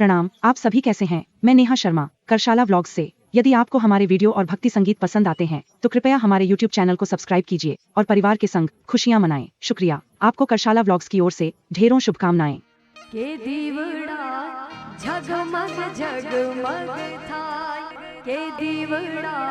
प्रणाम, आप सभी कैसे हैं? मैं नेहा शर्मा करशाला व्लॉग से। यदि आपको हमारे वीडियो और भक्ति संगीत पसंद आते हैं तो कृपया हमारे यूट्यूब चैनल को सब्सक्राइब कीजिए और परिवार के संग खुशियाँ मनाएँ। शुक्रिया। आपको करशाला व्लॉग्स की ओर से ढेरों शुभकामनाएँ। के दीवड़ा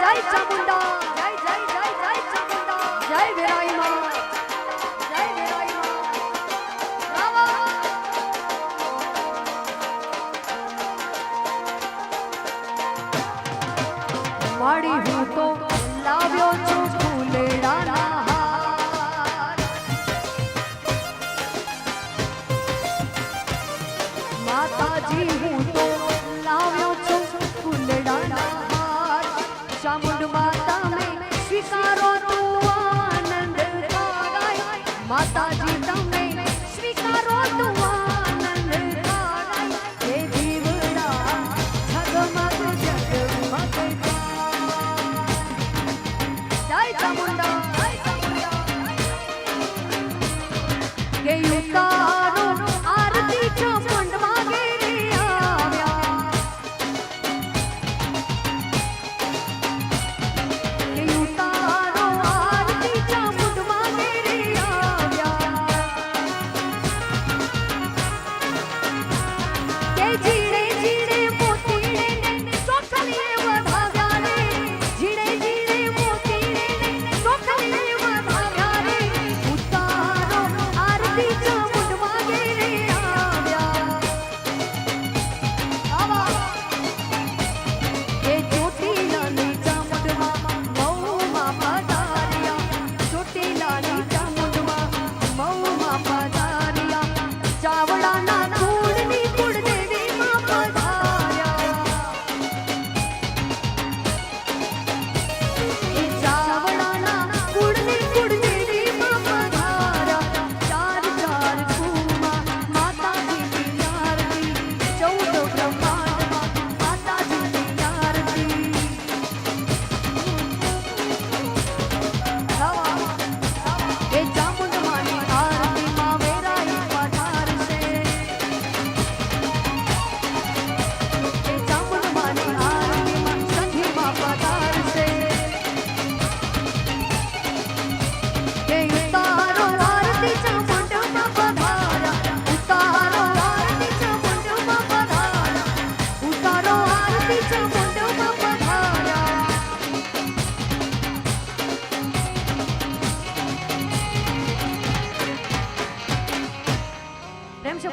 જય ચામુંડા જય જય જય જય ચામુંડા જય માતાજી હું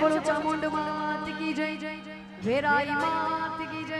બોલો ચામુંડ માત કી જય? વેરાઈ માત કી જય?